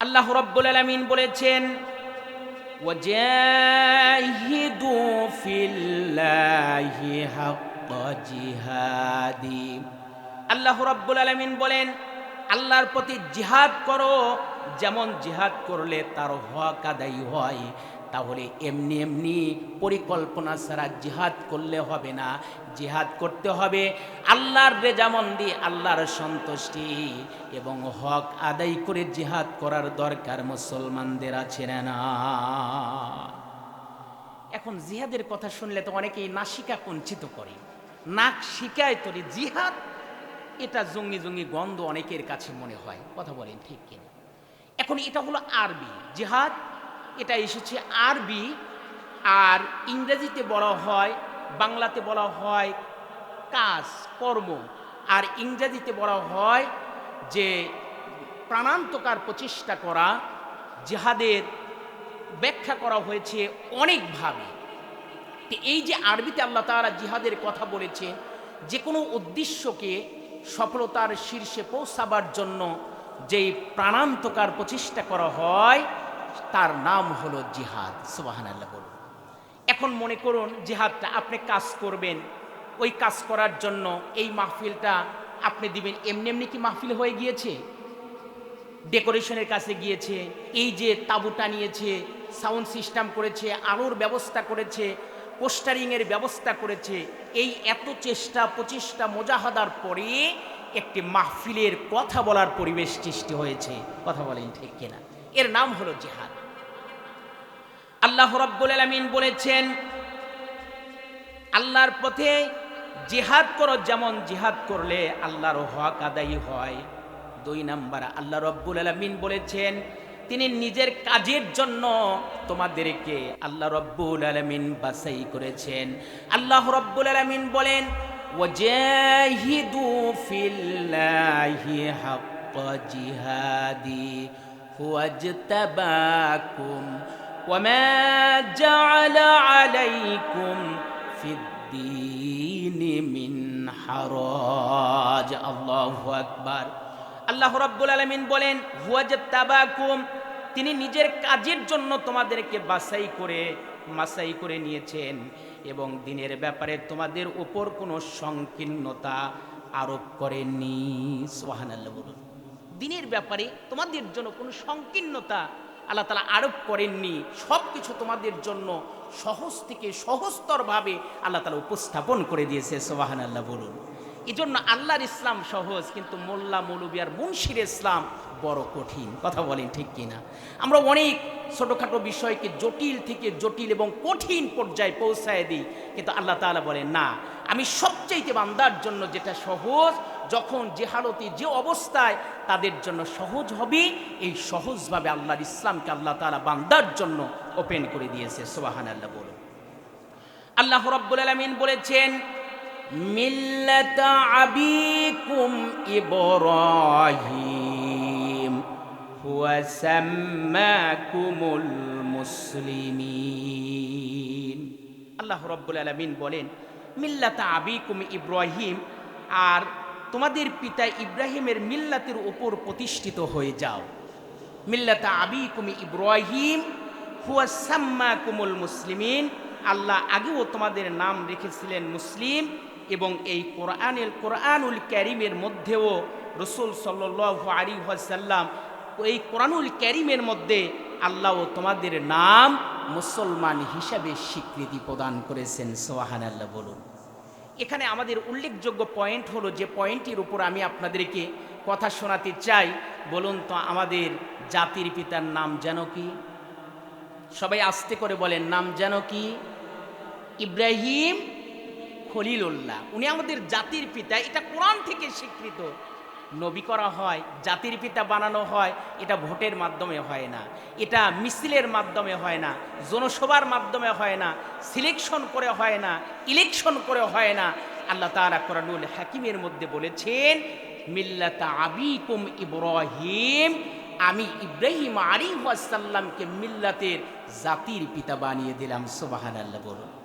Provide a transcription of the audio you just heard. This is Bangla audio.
আল্লাহ রব্বুল আলমিন বলেছেন আল্লাহ রব্বুল আলমিন বলেন, আল্লাহর প্রতি জিহাদ করো, যেমন জিহাদ করলে তার হক আদায় হয়। তাহলে এমনি এমনি পরিকল্পনা ছাড়া জিহাদ করলে হবে না। জিহাদ করতে হবে আল্লাহর রেজামন্দি আল্লাহর সন্তুষ্টি এবং হক আদায় করে জিহাদ করার দরকার মুসলমানদের আছে না? এখন জিহাদের কথা শুনলে তো অনেকেই নাসিকা কুঞ্চিত করে। নাক শিকায় তোরে জিহাদ, এটা জঙ্গি জঙ্গি গন্ধ অনেকের কাছে মনে হয়। কথা বলেন ঠিক কিনা? এখন এটা হলো আরবি, জিহাদ এটা এসেছে আরবি, আর ইংরেজিতে বলা হয়, বাংলাতে বলা হয় কাজ, কর্ম। আর ইংরেজিতে বলা হয় যে প্রাণান্তকার প্রচেষ্টা করা, জিহাদের ব্যাখ্যা করা হয়েছে অনেকভাবে। এই যে আরবিতে আল্লাহ তাআলা জিহাদের কথা বলেছে যে কোনো উদ্দেশ্যকে সফলতার শীর্ষে পৌঁছাবার জন্য যেই প্রাণান্তকার প্রচেষ্টা করা হয় তার নাম হলো জিহাদ সুবাহান আল্লাহ বলুন। এখন মনে করুন, জিহাদটা আপনি কাজ করবেন, ওই কাজ করার জন্য এই মাহফিলটা আপনি দিবেন, এমনি এমনি কি মাহফিল হয়ে গিয়েছে? ডেকোরেশনের কাছে গিয়েছে, এই যে তাঁবুটা নিয়েছে, সাউন্ড সিস্টেম করেছে, আলোর ব্যবস্থা করেছে, পোস্টারিংয়ের ব্যবস্থা করেছে, এই এত চেষ্টা প্রচেষ্টা মোজাহাদার পরে একটি মাহফিলের কথা বলার পরিবেশ সৃষ্টি হয়েছে। কথা বলেন ঠিক কিনা? এর নাম হলো জিহাদ। আল্লাহ রব্বুল আলমিন বলেছেন, আল্লাহর পথে জিহাদ করো, যেমন জিহাদ করলে আল্লাহর হক আদায়ী হয়। দুই নাম্বার, আল্লাহ রব্বুল আলমিন বলেছেন, তিনি নিজের কাজের জন্য তোমাদেরকে আল্লাহ রব্বুল আলমিন বাসাই করেছেন। আল্লাহ রব্বুল আলমিন বলেন, ওয়াজাহিদু ফিল্লাহি হাক্কা জিহাদি। جهاده هو اجتباكم وما جعل عليكم في الدين من حرج الله أكبر আল্লাহ রব্বুল আলমিন বলেন হুয়াজ তাবাকুম তিনি নিজের কাজের জন্য তোমাদেরকে বাছাই করে মাসাই করে নিয়েছেন এবং দিনের ব্যাপারে তোমাদের উপর কোনো সংকীর্ণতা আরোপ করেননি সোহান আল্লাহ বলুন দিনের ব্যাপারে তোমাদের জন্য কোনো সংকীর্ণতা আল্লাহ তালা আরোপ করেননি। সব কিছু তোমাদের জন্য সহজ থেকে সহজতরভাবে আল্লাহ তালা উপস্থাপন করে দিয়েছে সোহান আল্লাহ বলুন। এই জন্য আল্লাহর ইসলাম সহজ, কিন্তু মোল্লা মৌলবিয়ার মুন্সির ইসলাম বড় কঠিন। কথা বলেন ঠিক কিনা? আমরা অনেক ছোটোখাটো বিষয়কে জটিল থেকে জটিল এবং কঠিন পর্যায়ে পৌঁছায় দিই, কিন্তু আল্লাহ তাআলা বলেন, না, আমি সবচাইতে বান্দার জন্য যেটা সহজ যখন যে হালতে, যে অবস্থায় তাদের জন্য সহজ হবে, এই সহজভাবে আল্লাহর ইসলামকে আল্লাহ তাআলা বান্দার জন্য ওপেন করে দিয়েছে। সোবাহান আল্লাহ বলুন। আল্লাহ রব্বুল আলমিন বলেছেন আবিকুম আল্লাহ রব্বুল আলামিন বলেন, মিল্লাত আবিকুম ইব্রাহিম, আর তোমাদের পিতা ইব্রাহিমের মিল্লাতের ওপর প্রতিষ্ঠিত হয়ে যাও। মিল্লাতা আবিকুম ইব্রাহিম, হুয়া সাম্মাকুমুল মুসলিমিন। আল্লাহ আগেও তোমাদের নাম রেখেছিলেন মুসলিম এবং এই কোরআনের, কোরআনুল ক্যারিমের মধ্যেও রসুল সাল্লাহ আলী সাল্লাম এই কোরআনুল ক্যারিমের মধ্যে আল্লাহও তোমাদের নাম মুসলমান হিসাবে স্বীকৃতি প্রদান করেছেন। সোহান আল্লাহ বলুন। এখানে আমাদের উল্লেখযোগ্য পয়েন্ট হলো যে পয়েন্টের উপর আমি আপনাদেরকে কথা শোনাতে চাই। বলুন তো, আমাদের জাতির পিতার নাম যেন কি? সবাই আস্তে করে বলেন, নাম যেন কি? ইব্রাহিম খলিলুল্লাহ। উনি আমাদের জাতির পিতা, এটা কোরআন থেকে স্বীকৃত। নবী করা হয়, জাতির পিতা বানানো হয়, এটা ভোটের মাধ্যমে হয় না। এটা মিছিলের মাধ্যমে হয় না, জনসভার মাধ্যমে হয় না সিলেকশন করে হয় না ইলেকশন করে হয় না। আল্লাহ তাআলা কোরআনুল হাকিমের মধ্যে বলেছেন, মিল্লাতা আবিকুম ইব্রাহিম। আমি ইব্রাহিম আলী ওয়াসাল্লামকে মিল্লাতের জাতির পিতা বানিয়ে দিলাম সোবাহান আল্লাহ বলুন।